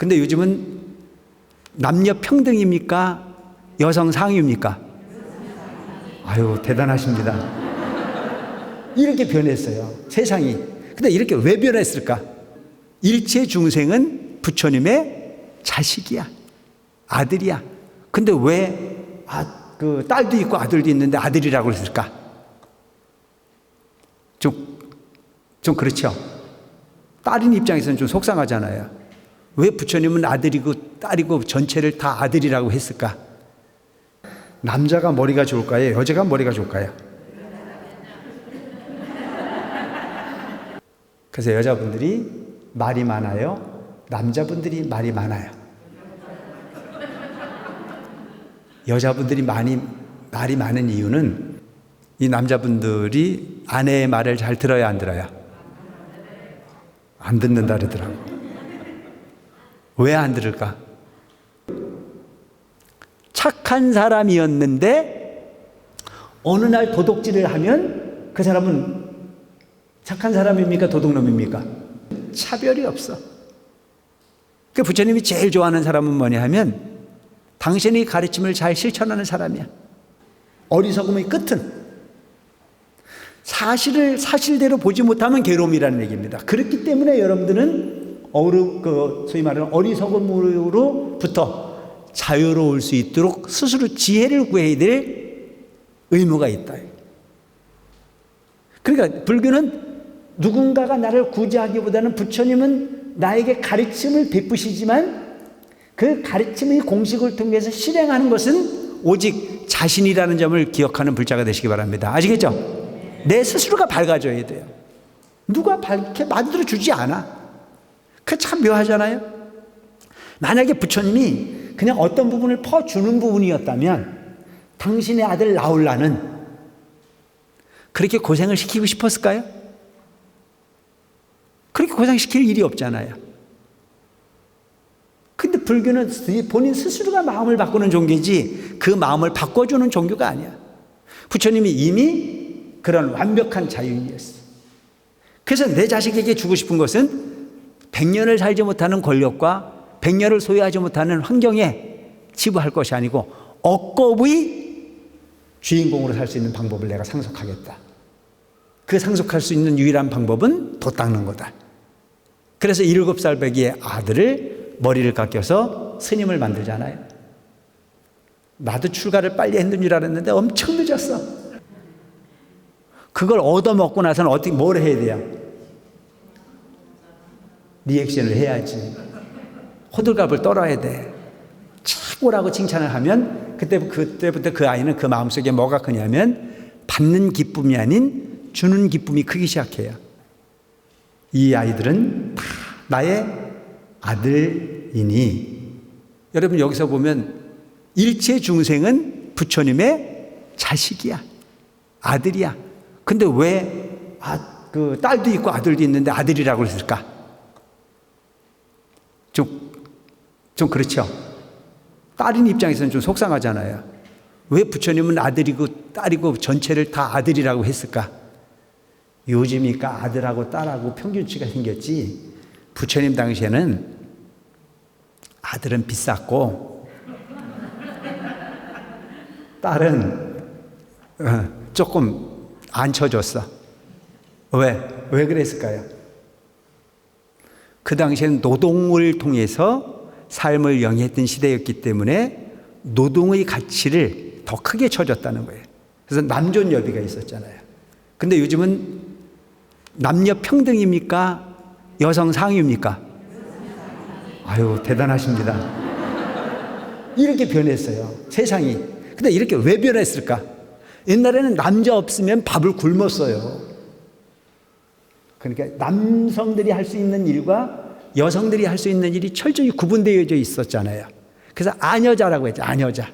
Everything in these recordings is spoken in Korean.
근데 요즘은 남녀 평등입니까? 여성 상위입니까? 아유, 대단하십니다. 이렇게 변했어요. 세상이. 근데 이렇게 왜 변했을까? 일체 중생은 부처님의 자식이야. 아들이야. 근데 왜, 아, 그 딸도 있고 아들도 있는데 아들이라고 했을까? 좀, 좀 그렇죠. 딸인 입장에서는 좀 속상하잖아요. 왜 부처님은 아들이고 딸이고 전체를 다 아들이라고 했을까? 남자가 머리가 좋을까요? 여자가 머리가 좋을까요? 그래서 여자분들이 말이 많아요. 남자분들이 말이 많아요. 여자분들이 많이 말이 많은 이유는 이 남자분들이 아내의 말을 잘 들어야 안 들어요? 안 듣는다 그러더라고. 왜 안 들을까? 착한 사람이었는데 어느 날 도둑질을 하면 그 사람은 착한 사람입니까? 도둑놈입니까? 차별이 없어. 그 부처님이 제일 좋아하는 사람은 뭐냐 하면 당신의 가르침을 잘 실천하는 사람이야. 어리석음의 끝은 사실을 사실대로 보지 못하면 괴로움이라는 얘기입니다. 그렇기 때문에 여러분들은 어르 그 소위 말하는 어리석음으로부터 자유로울 수 있도록 스스로 지혜를 구해야 될 의무가 있다. 그러니까 불교는 누군가가 나를 구제하기보다는 부처님은 나에게 가르침을 베푸시지만 그 가르침의 공식을 통해서 실행하는 것은 오직 자신이라는 점을 기억하는 불자가 되시기 바랍니다. 아시겠죠? 내 스스로가 밝아져야 돼요. 누가 밝게 만들어 주지 않아. 그 참 묘하잖아요. 만약에 부처님이 그냥 어떤 부분을 퍼주는 부분이었다면 당신의 아들 나올라는 그렇게 고생을 시키고 싶었을까요? 그렇게 고생시킬 일이 없잖아요. 근데 불교는 본인 스스로가 마음을 바꾸는 종교지 그 마음을 바꿔주는 종교가 아니야. 부처님이 이미 그런 완벽한 자유인이었어. 그래서 내 자식에게 주고 싶은 것은 백년을 살지 못하는 권력과 백년을 소유하지 못하는 환경에 치부할 것이 아니고 억겁의 주인공으로 살 수 있는 방법을 내가 상속하겠다. 그 상속할 수 있는 유일한 방법은 도 닦는 거다. 그래서 일곱 살 배기의 아들을 머리를 깎여서 스님을 만들잖아요. 나도 출가를 빨리 했는 줄 알았는데 엄청 늦었어. 그걸 얻어먹고 나서는 어떻게, 뭘 해야 돼요? 리액션을 해야지. 호들갑을 떨어야 돼. 최고라고 칭찬을 하면 그때, 그때부터 그 아이는 그 마음속에 뭐가 크냐면 받는 기쁨이 아닌 주는 기쁨이 크기 시작해요. 이 아이들은 다 나의 아들이니 여러분 여기서 보면 일체 중생은 부처님의 자식이야. 아들이야. 근데 왜, 아, 그 딸도 있고 아들도 있는데 아들이라고 했을까? 좀, 좀 그렇죠. 딸인 입장에서는 좀 속상하잖아요. 왜 부처님은 아들이고 딸이고 전체를 다 아들이라고 했을까? 요즘이니까 아들하고 딸하고 평균치가 생겼지. 부처님 당시에는 아들은 비쌌고 딸은 어, 조금 안 쳐줬어. 왜? 왜 그랬을까요? 그 당시에는 노동을 통해서 삶을 영위했던 시대였기 때문에 노동의 가치를 더 크게 쳐줬다는 거예요. 그래서 남존 여비가 있었잖아요. 근데 요즘은 남녀 평등입니까? 여성 상위입니까? 아유, 대단하십니다. 이렇게 변했어요. 세상이. 근데 이렇게 왜 변했을까? 옛날에는 남자 없으면 밥을 굶었어요. 그러니까 남성들이 할 수 있는 일과 여성들이 할 수 있는 일이 철저히 구분되어져 있었잖아요. 그래서 아녀자라고 했죠. 아녀자.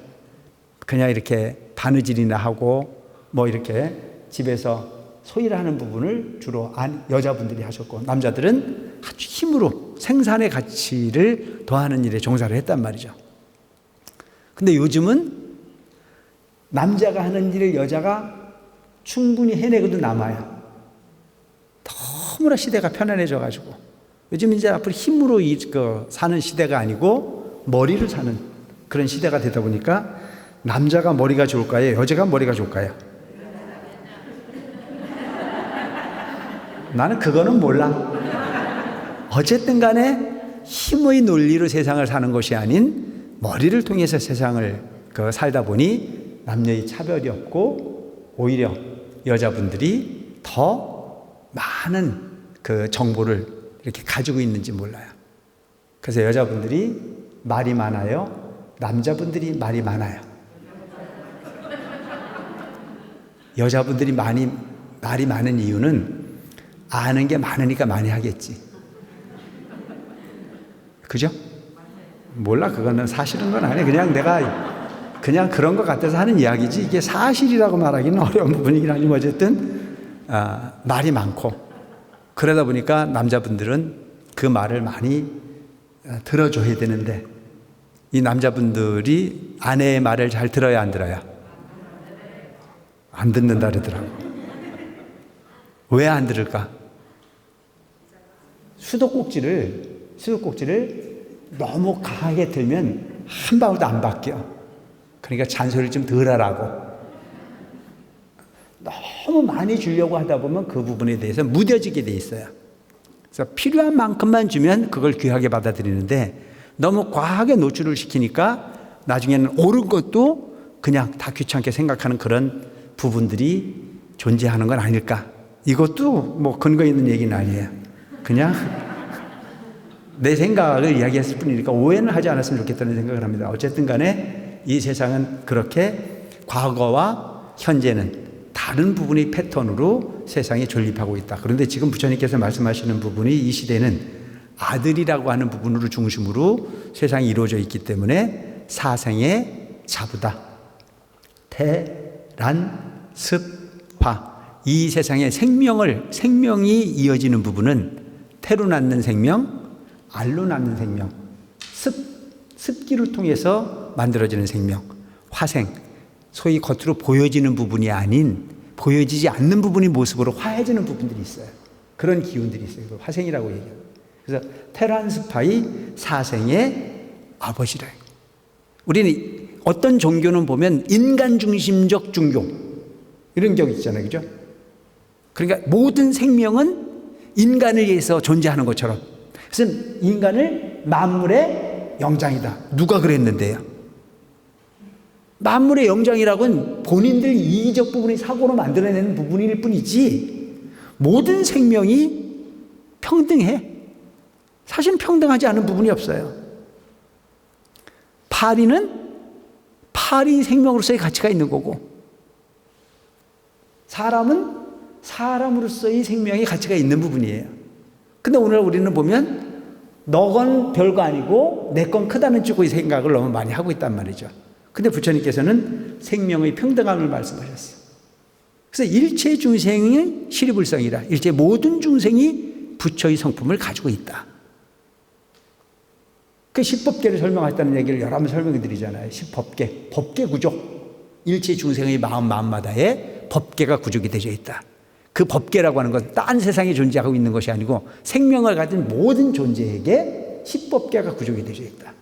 그냥 이렇게 바느질이나 하고 뭐 이렇게 집에서 소일을 하는 부분을 주로 여자분들이 하셨고 남자들은 아주 힘으로 생산의 가치를 더하는 일에 종사를 했단 말이죠. 근데 요즘은 남자가 하는 일을 여자가 충분히 해내고도 남아요. 너무나 시대가 편안해져 가지고 요즘 이제 앞으로 힘으로 이, 그, 사는 시대가 아니고 머리를 사는 그런 시대가 되다 보니까 남자가 머리가 좋을까요? 여자가 머리가 좋을까요? 나는 그거는 몰라. 어쨌든 간에 힘의 논리로 세상을 사는 것이 아닌 머리를 통해서 세상을 그 살다 보니 남녀의 차별이 없고 오히려 여자분들이 더 많은 그 정보를 이렇게 가지고 있는지 몰라요. 그래서 여자분들이 말이 많아요. 남자분들이 말이 많아요. 여자분들이 많이 말이 많은 이유는 아는 게 많으니까 많이 하겠지. 그죠? 몰라 그거는 사실은 건 아니에요. 그냥 내가 그냥 그런 것 같아서 하는 이야기지 이게 사실이라고 말하기는 어려운 부분이긴 하지만 어쨌든 아, 말이 많고 그러다 보니까 남자분들은 그 말을 많이 아, 들어줘야 되는데 이 남자분들이 아내의 말을 잘 들어야 안 들어요? 안 듣는다 그러더라고. 왜 안 들을까? 수도꼭지를 수도꼭지를 너무 강하게 들면 한 방울도 안 바뀌어. 그러니까 잔소리를 좀 덜 하라고. 너무 많이 주려고 하다 보면 그 부분에 대해서 무뎌지게 돼 있어요. 그래서 필요한 만큼만 주면 그걸 귀하게 받아들이는데 너무 과하게 노출을 시키니까 나중에는 옳은 것도 그냥 다 귀찮게 생각하는 그런 부분들이 존재하는 건 아닐까. 이것도 뭐 근거 있는 얘기는 아니에요. 그냥 내 생각을 이야기했을 뿐이니까 오해는 하지 않았으면 좋겠다는 생각을 합니다. 어쨌든 간에 이 세상은 그렇게 과거와 현재는 다른 부분의 패턴으로 세상에 존립하고 있다. 그런데 지금 부처님께서 말씀하시는 부분이 이 시대는 아들이라고 하는 부분으로 중심으로 세상이 이루어져 있기 때문에 사생의 자부다. 태란 습화. 이 세상에 생명을, 생명이 이어지는 부분은 태로 낳는 생명, 알로 낳는 생명, 습, 습기를 통해서 만들어지는 생명, 화생, 소위 겉으로 보여지는 부분이 아닌 보여지지 않는 부분이 모습으로 화해지는 부분들이 있어요. 그런 기운들이 있어요. 화생이라고 얘기해요. 그래서 테란스파이 사생의 아버지래. 우리는 어떤 종교는 보면 인간 중심적 종교 이런 격 있잖아요. 그죠? 그러니까 모든 생명은 인간을 위해서 존재하는 것처럼 그래서 인간을 만물의 영장이다. 누가 그랬는데요? 만물의 영장이라고는 본인들 이기적 부분이 사고로 만들어내는 부분일 뿐이지 모든 생명이 평등해. 사실 평등하지 않은 부분이 없어요. 파리는 파리 생명으로서의 가치가 있는 거고 사람은 사람으로서의 생명의 가치가 있는 부분이에요. 근데 오늘 우리는 보면 너건 별거 아니고 내 건 크다는 쪽의 생각을 너무 많이 하고 있단 말이죠. 근데 부처님께서는 생명의 평등함을 말씀하셨어요. 그래서 일체 중생의 시리불성이라 일체 모든 중생이 부처의 성품을 가지고 있다. 그 십법계를 설명하셨다는 얘기를 여러 번 설명해 드리잖아요. 십법계, 법계 구조. 일체 중생의 마음 마음마다에 법계가 구족이 되어 있다. 그 법계라고 하는 것은 딴 세상에 존재하고 있는 것이 아니고 생명을 가진 모든 존재에게 십법계가 구족이 되어 있다.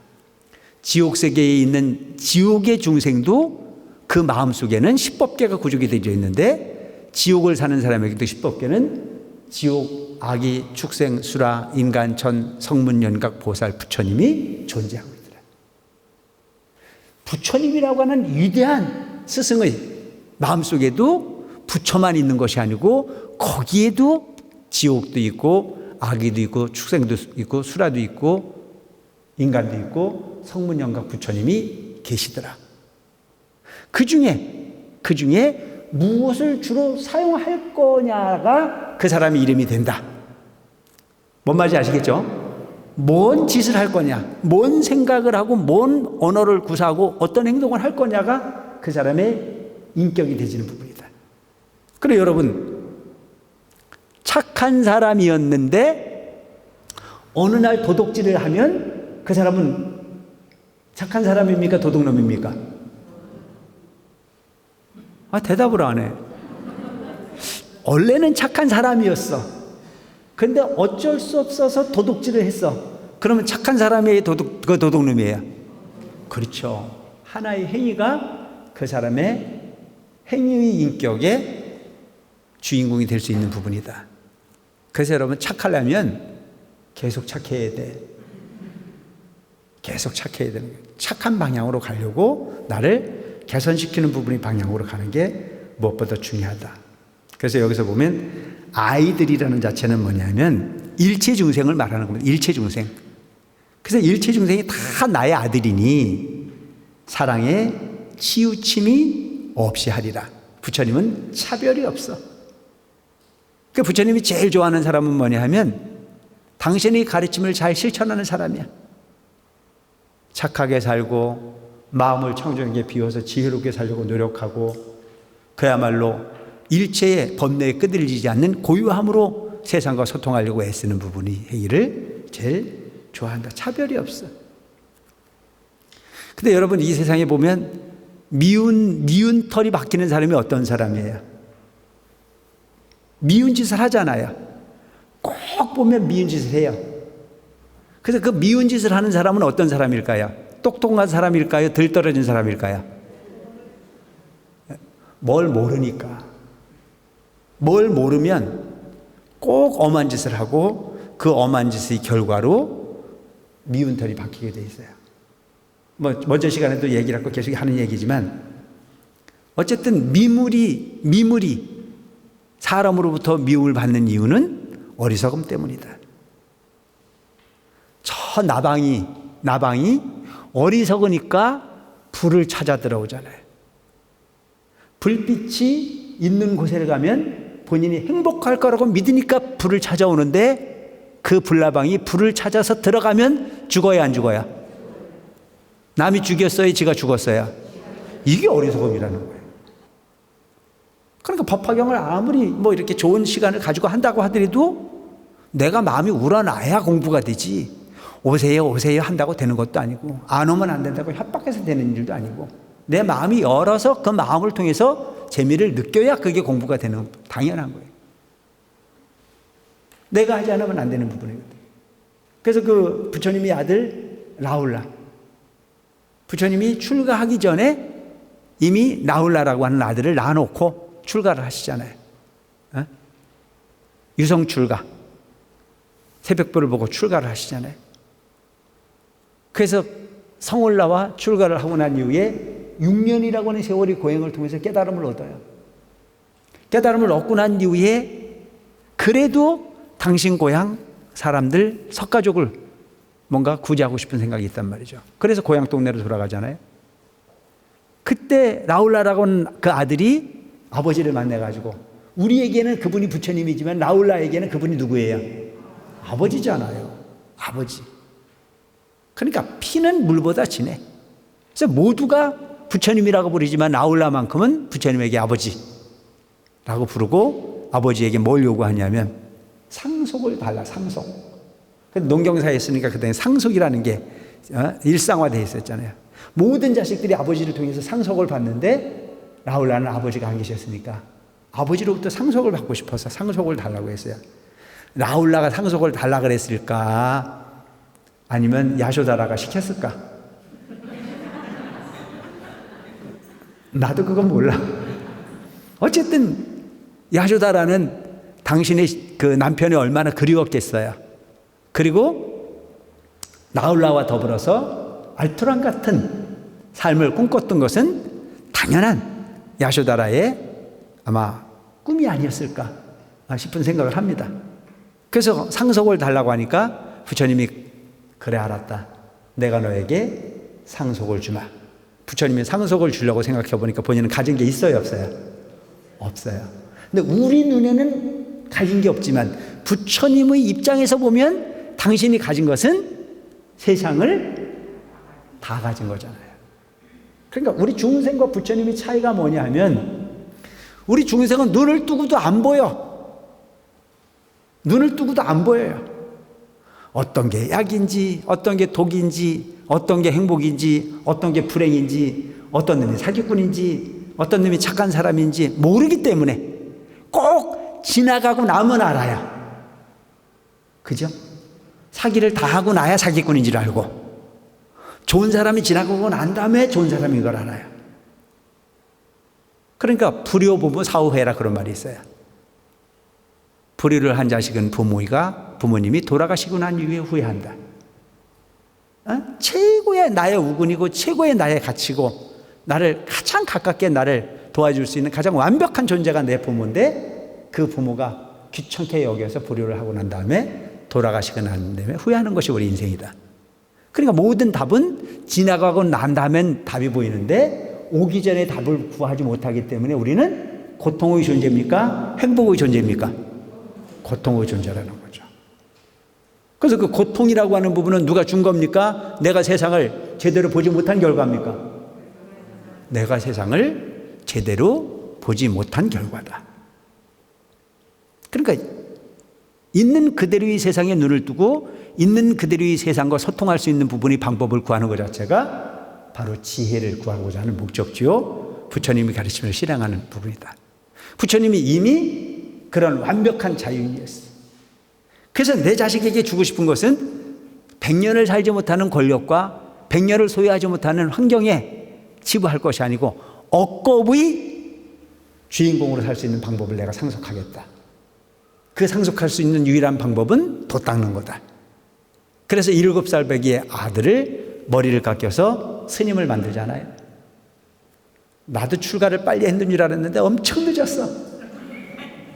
지옥 세계에 있는 지옥의 중생도 그 마음 속에는 십법계가 구족이 되어 있는데 지옥을 사는 사람에게도 십법계는 지옥, 아기, 축생, 수라, 인간, 천, 성문, 연각, 보살, 부처님이 존재하고 있더라. 부처님이라고 하는 위대한 스승의 마음 속에도 부처만 있는 것이 아니고 거기에도 지옥도 있고 아기도 있고 축생도 있고 수라도 있고 인간도 있고 성문영각 부처님이 계시더라. 그 중에 그 중에 무엇을 주로 사용할 거냐가 그 사람의 이름이 된다. 뭔 말인지 아시겠죠? 뭔 짓을 할 거냐, 뭔 생각을 하고, 뭔 언어를 구사하고, 어떤 행동을 할 거냐가 그 사람의 인격이 되지는 부분이다. 그래 여러분 착한 사람이었는데 어느 날 도둑질을 하면 그 사람은 착한 사람입니까 도둑놈입니까? 아 대답을 안 해. 원래는 착한 사람이었어. 근데 어쩔 수 없어서 도둑질을 했어. 그러면 착한 사람이 도둑, 그 도둑놈이에요. 그렇죠. 하나의 행위가 그 사람의 행위의 인격의 주인공이 될 수 있는 부분이다. 그래서 여러분 착하려면 계속 착해야 돼. 계속 착해야 되는 거예요. 착한 방향으로 가려고 나를 개선시키는 부분이 방향으로 가는 게 무엇보다 중요하다. 그래서 여기서 보면 아이들이라는 자체는 뭐냐면 일체 중생을 말하는 겁니다. 일체 중생. 그래서 일체 중생이 다 나의 아들이니 사랑에 치우침이 없이 하리라. 부처님은 차별이 없어. 그 부처님이 제일 좋아하는 사람은 뭐냐 하면 당신의 가르침을 잘 실천하는 사람이야. 착하게 살고 마음을 청정하게 비워서 지혜롭게 살려고 노력하고 그야말로 일체의 법내에 끄들리지 않는 고유함으로 세상과 소통하려고 애쓰는 부분이 행위를 제일 좋아한다. 차별이 없어. 근데 여러분 이 세상에 보면 미운 미운 털이 박히는 사람이 어떤 사람이에요? 미운 짓을 하잖아요. 꼭 보면 미운 짓을 해요. 그래서 그 미운 짓을 하는 사람은 어떤 사람일까요? 똑똑한 사람일까요? 덜 떨어진 사람일까요? 뭘 모르니까. 뭘 모르면 꼭 엄한 짓을 하고 그 엄한 짓의 결과로 미운 털이 박히게 돼 있어요. 뭐 먼저 시간에도 얘기를 하고 계속 하는 얘기지만 어쨌든 미물이 미물이 사람으로부터 미움을 받는 이유는 어리석음 때문이다. 저 나방이 나방이 어리석으니까 불을 찾아 들어오잖아요. 불빛이 있는 곳에 가면 본인이 행복할 거라고 믿으니까 불을 찾아오는데 그 불나방이 불을 찾아서 들어가면 죽어야 안 죽어야? 남이 죽였어요, 지가 죽었어요. 이게 어리석음이라는 거예요. 그러니까 법화경을 아무리 뭐 이렇게 좋은 시간을 가지고 한다고 하더라도 내가 마음이 우러나야 공부가 되지. 오세요, 오세요 한다고 되는 것도 아니고, 안 오면 안 된다고 협박해서 되는 일도 아니고, 내 마음이 열어서 그 마음을 통해서 재미를 느껴야 그게 공부가 되는 당연한 거예요. 내가 하지 않으면 안 되는 부분이거든. 그래서 그 부처님의 아들 라울라. 부처님이 출가하기 전에 이미 라울라라고 하는 아들을 낳아놓고 출가를 하시잖아요. 어? 유성 출가. 새벽별을 보고 출가를 하시잖아요. 그래서 성을 나와 출가를 하고 난 이후에 6년이라고 하는 세월이 고행을 통해서 깨달음을 얻어요. 깨달음을 얻고 난 이후에 그래도 당신 고향 사람들 석가족을 뭔가 구제하고 싶은 생각이 있단 말이죠. 그래서 고향 동네로 돌아가잖아요. 그때 라울라라고 하는 그 아들이 아버지를 만나가지고 우리에게는 그분이 부처님이지만 라울라에게는 그분이 누구예요? 아버지잖아요. 아버지. 그러니까 피는 물보다 진해. 그래서 모두가 부처님이라고 부르지만 라울라만큼은 부처님에게 아버지라고 부르고 아버지에게 뭘 요구하냐면 상속을 달라 상속. 농경사에 있으니까 그때 상속이라는 게 어, 일상화되어 있었잖아요. 모든 자식들이 아버지를 통해서 상속을 받는데 라울라는 아버지가 안 계셨으니까 아버지로부터 상속을 받고 싶어서 상속을 달라고 했어요. 라울라가 상속을 달라 그랬을까? 아니면 야쇼다라가 시켰을까? 나도 그건 몰라. 어쨌든 야쇼다라는 당신의 그 남편이 얼마나 그리웠겠어요. 그리고 나울라와 더불어서 알토란 같은 삶을 꿈꿨던 것은 당연한 야쇼다라의 아마 꿈이 아니었을까 싶은 생각을 합니다. 그래서 상속을 달라고 하니까 부처님이 그래 알았다. 내가 너에게 상속을 주마. 부처님이 상속을 주려고 생각해 보니까 본인은 가진 게 있어요, 없어요? 없어요. 근데 우리 눈에는 가진 게 없지만 부처님의 입장에서 보면 당신이 가진 것은 세상을 다 가진 거잖아요. 그러니까 우리 중생과 부처님의 차이가 뭐냐 하면 우리 중생은 눈을 뜨고도 안 보여. 눈을 뜨고도 안 보여요. 어떤 게 약인지, 어떤 게 독인지, 어떤 게 행복인지, 어떤 게 불행인지, 어떤 놈이 사기꾼인지, 어떤 놈이 착한 사람인지 모르기 때문에 꼭 지나가고 나면 알아요. 그죠? 사기를 다 하고 나야 사기꾼인 줄 알고 좋은 사람이 지나가고 난 다음에 좋은 사람인 걸 알아요. 그러니까 불효 부모 사후회라 그런 말이 있어요. 불효를 한 자식은 부모가 부모님이 돌아가시고 난 이후에 후회한다. 어? 최고의 나의 우군이고 최고의 나의 가치고 나를 가장 가깝게 나를 도와줄 수 있는 가장 완벽한 존재가 내 부모인데 그 부모가 귀찮게 여겨서 불효를 하고 난 다음에 돌아가시고 난 다음에 후회하는 것이 우리 인생이다. 그러니까 모든 답은 지나가고 난 다음엔 답이 보이는데 오기 전에 답을 구하지 못하기 때문에 우리는 고통의 존재입니까? 행복의 존재입니까? 고통의 존재라는 거죠. 그래서 그 고통이라고 하는 부분은 누가 준 겁니까? 내가 세상을 제대로 보지 못한 결과입니까? 내가 세상을 제대로 보지 못한 결과다. 그러니까 있는 그대로의 세상에 눈을 뜨고 있는 그대로의 세상과 소통할 수 있는 부분이 방법을 구하는 것 자체가 바로 지혜를 구하고자 하는 목적지요. 부처님이 가르침을 실행하는 부분이다. 부처님이 이미 그런 완벽한 자유인이었어. 그래서 내 자식에게 주고 싶은 것은 100년을 살지 못하는 권력과 100년을 소유하지 못하는 환경에 치부할 것이 아니고 억겁의 주인공으로 살 수 있는 방법을 내가 상속하겠다. 그 상속할 수 있는 유일한 방법은 도 닦는 거다. 그래서 일곱 살 배기의 아들을 머리를 깎여서 스님을 만들잖아요. 나도 출가를 빨리 했는 줄 알았는데 엄청 늦었어.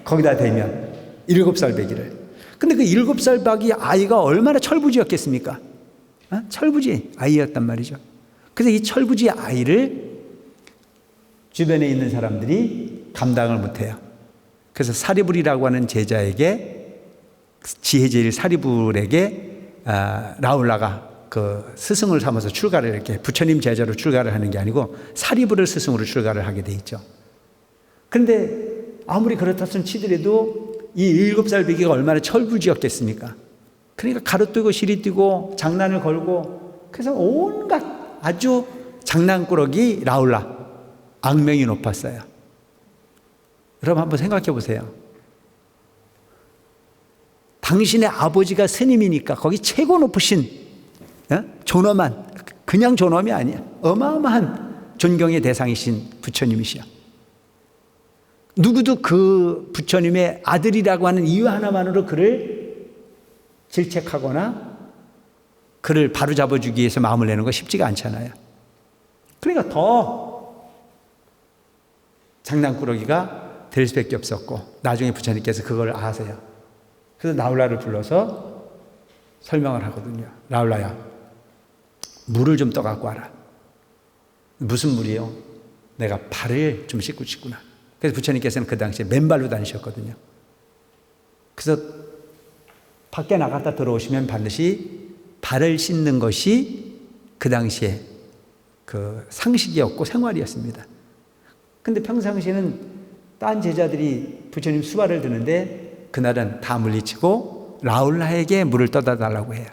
거기다 대면 일곱 살 배기를. 근데 그 일곱 살 배기 아이가 얼마나 철부지였겠습니까? 어? 철부지 아이였단 말이죠. 그래서 이 철부지 아이를 주변에 있는 사람들이 감당을 못해요. 그래서 사리불이라고 하는 제자에게 지혜제일 사리불에게 아, 라울라가 그 스승을 삼아서 출가를 이렇게 부처님 제자로 출가를 하는 게 아니고 사리불을 스승으로 출가를 하게 돼 있죠. 그런데 아무리 그렇다 손 치더라도 이 일곱 살 배기가 얼마나 철부지였겠습니까? 그러니까 가로뜨고 시리뜨고 장난을 걸고 그래서 온갖 아주 장난꾸러기 라울라 악명이 높았어요. 여러분 한번 생각해 보세요. 당신의 아버지가 스님이니까 거기 최고 높으신 어? 존엄한 그냥 존엄이 아니야. 어마어마한 존경의 대상이신 부처님이시여. 누구도 그 부처님의 아들이라고 하는 이유 하나만으로 그를 질책하거나 그를 바로잡아주기 위해서 마음을 내는 거 쉽지가 않잖아요. 그러니까 더 장난꾸러기가 될 수밖에 없었고 나중에 부처님께서 그걸 아세요. 그래서 나울라를 불러서 설명을 하거든요. 나울라야, 물을 좀 떠갖고 와라. 무슨 물이요? 내가 발을 좀 씻고 싶구나. 그래서 부처님께서는 그 당시에 맨발로 다니셨거든요. 그래서 밖에 나갔다 들어오시면 반드시 발을 씻는 것이 그 당시에 그 상식이었고 생활이었습니다. 근데 평상시에는 딴 제자들이 부처님 수발을 드는데 그날은 다 물리치고 라울라에게 물을 떠다 달라고 해요.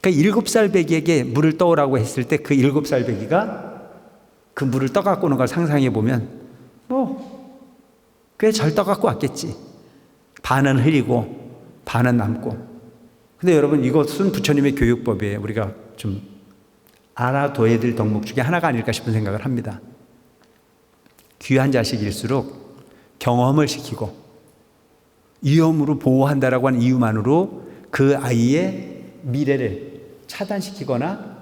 그러니까 일곱 살 배기에게 물을 떠오라고 했을 때 그 일곱 살 배기가 그 물을 떠갖고 오는 걸 상상해 보면 뭐 꽤 잘 떠갖고 왔겠지. 반은 흘리고 반은 남고. 근데 여러분 이것은 부처님의 교육법이에요. 우리가 좀 알아둬야 될 덕목 중에 하나가 아닐까 싶은 생각을 합니다. 귀한 자식일수록 경험을 시키고 위험으로 보호한다라고 하는 이유만으로 그 아이의 미래를 차단시키거나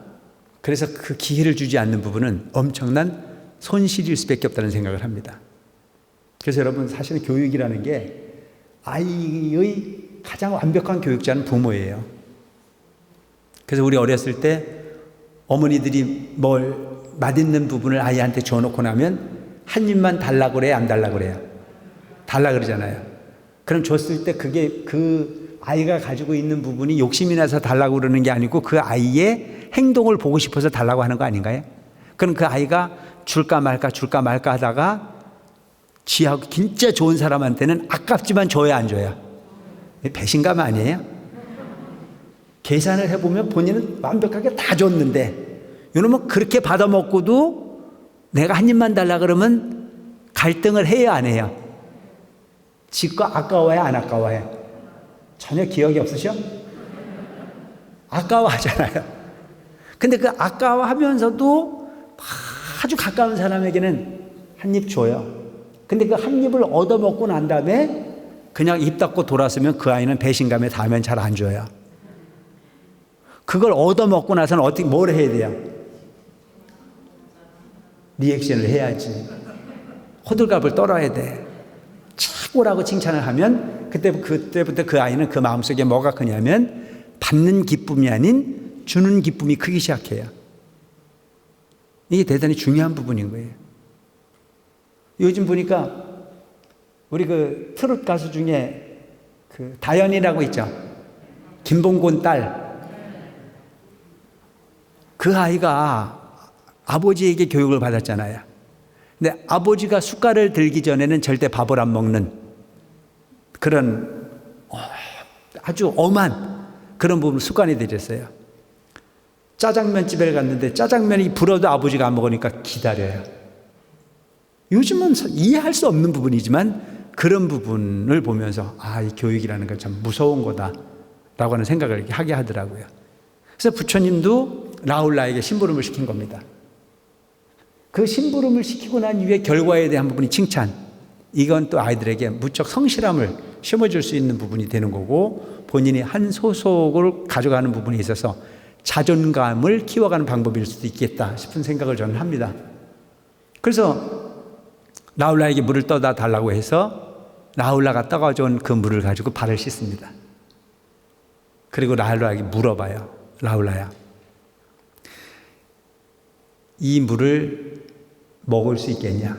그래서 그 기회를 주지 않는 부분은 엄청난 손실일 수밖에 없다는 생각을 합니다. 그래서 여러분 사실은 교육이라는 게 아이의 가장 완벽한 교육자는 부모예요. 그래서 우리 어렸을 때 어머니들이 뭘 맛있는 부분을 아이한테 줘놓고 나면 한 입만 달라 그래 안 달라 그래요. 달라 그러잖아요. 그럼 줬을 때 그게 그 아이가 가지고 있는 부분이 욕심이 나서 달라고 그러는 게 아니고 그 아이의 행동을 보고 싶어서 달라고 하는 거 아닌가요? 그럼 그 아이가 줄까 말까 줄까 말까 하다가 지하고 진짜 좋은 사람한테는 아깝지만 줘야 안 줘야. 배신감 아니에요? 계산을 해보면 본인은 완벽하게 다 줬는데 이놈은 그렇게 받아먹고도 내가 한 입만 달라 그러면 갈등을 해야 안 해요? 지거 아까워야 안 아까워요? 전혀 기억이 없으셔? 아까워하잖아요. 근데 그 아까워하면서도 아주 가까운 사람에게는 한 입 줘요. 근데 그 한 입을 얻어먹고 난 다음에 그냥 입 닫고 돌아서면 그 아이는 배신감에 닿으면 잘안 줘요. 그걸 얻어먹고 나서는 어떻게, 뭘 해야 돼요? 리액션을 해야지. 호들갑을 떨어야 돼. 최고라고 칭찬을 하면 그때, 그때부터 그 아이는 그 마음속에 뭐가 크냐면 받는 기쁨이 아닌 주는 기쁨이 크기 시작해요. 이게 대단히 중요한 부분인 거예요. 요즘 보니까 우리 그 트롯 가수 중에 그 다현이라고 있죠. 김봉곤 딸. 그 아이가 아버지에게 교육을 받았잖아요. 근데 아버지가 숟갈을 들기 전에는 절대 밥을 안 먹는 그런 어, 아주 엄한 그런 부분을 습관이 들였어요. 짜장면 집에 갔는데 짜장면이 불어도 아버지가 안 먹으니까 기다려요. 요즘은 이해할 수 없는 부분이지만 그런 부분을 보면서 아, 이 교육이라는 건 참 무서운 거다 라고 하는 생각을 하게 하더라고요. 그래서 부처님도 라울라에게 심부름을 시킨 겁니다. 그 심부름을 시키고 난 이후에 결과에 대한 부분이 칭찬. 이건 또 아이들에게 무척 성실함을 심어줄 수 있는 부분이 되는 거고 본인이 한 소속을 가져가는 부분에 있어서 자존감을 키워가는 방법일 수도 있겠다 싶은 생각을 저는 합니다. 그래서 라울라에게 물을 떠다 달라고 해서 라울라가 떠가져온 그 물을 가지고 발을 씻습니다. 그리고 라울라에게 물어봐요. 라울라야. 이 물을 먹을 수 있겠냐?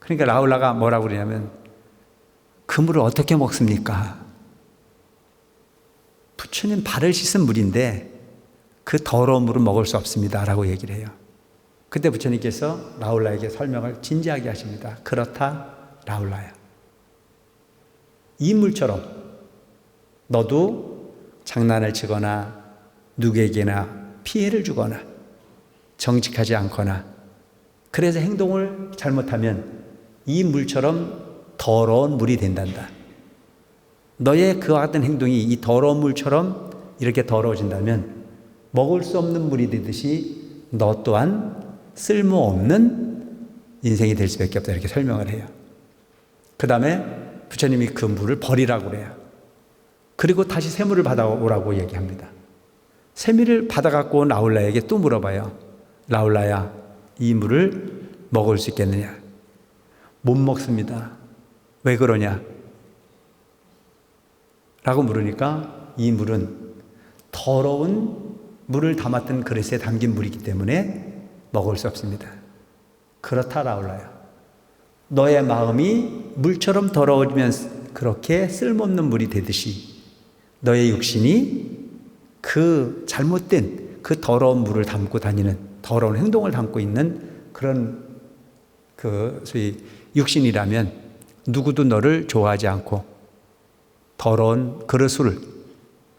그러니까 라울라가 뭐라고 그러냐면 그 물을 어떻게 먹습니까? 부처님 발을 씻은 물인데 그 더러운 물은 먹을 수 없습니다. 라고 얘기를 해요. 그때 부처님께서 라울라에게 설명을 진지하게 하십니다. 그렇다, 라울라야. 이 물처럼 너도 장난을 치거나 누구에게나 피해를 주거나 정직하지 않거나 그래서 행동을 잘못하면 이 물처럼 더러운 물이 된단다. 너의 그와 같은 행동이 이 더러운 물처럼 이렇게 더러워진다면 먹을 수 없는 물이 되듯이 너 또한 쓸모없는 인생이 될 수밖에 없다. 이렇게 설명을 해요. 그 다음에 부처님이 그 물을 버리라고 그래요. 그리고 다시 샘물을 받아오라고 얘기합니다. 세미를 받아갖고 온 라울라에게 또 물어봐요. 라울라야, 이 물을 먹을 수 있겠느냐? 못 먹습니다. 왜 그러냐? 라고 물으니까 이 물은 더러운 물을 담았던 그릇에 담긴 물이기 때문에 먹을 수 없습니다. 그렇다, 라울라야. 너의 마음이 물처럼 더러워지면 그렇게 쓸모없는 물이 되듯이 너의 육신이 그 잘못된 그 더러운 물을 담고 다니는 더러운 행동을 담고 있는 그런 그 소위 육신이라면 누구도 너를 좋아하지 않고 더러운 그릇을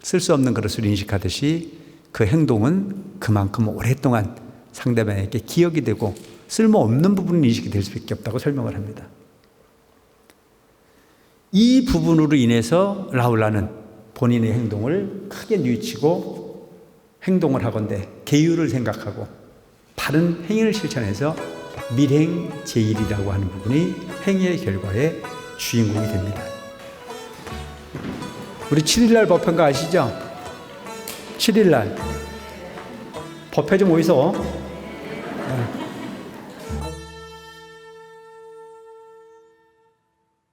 쓸 수 없는 그릇을 인식하듯이 그 행동은 그만큼 오랫동안 상대방에게 기억이 되고 쓸모없는 부분을 인식이 될 수밖에 없다고 설명을 합니다. 이 부분으로 인해서 라울라는 본인의 행동을 크게 뉘우치고 행동을 하건대 계율을 생각하고 바른 행위를 실천해서 밀행 제일이라고 하는 부분이 행위의 결과의 주인공이 됩니다. 우리 7일날 법회가 아시죠? 7일날 법회 좀어 디서?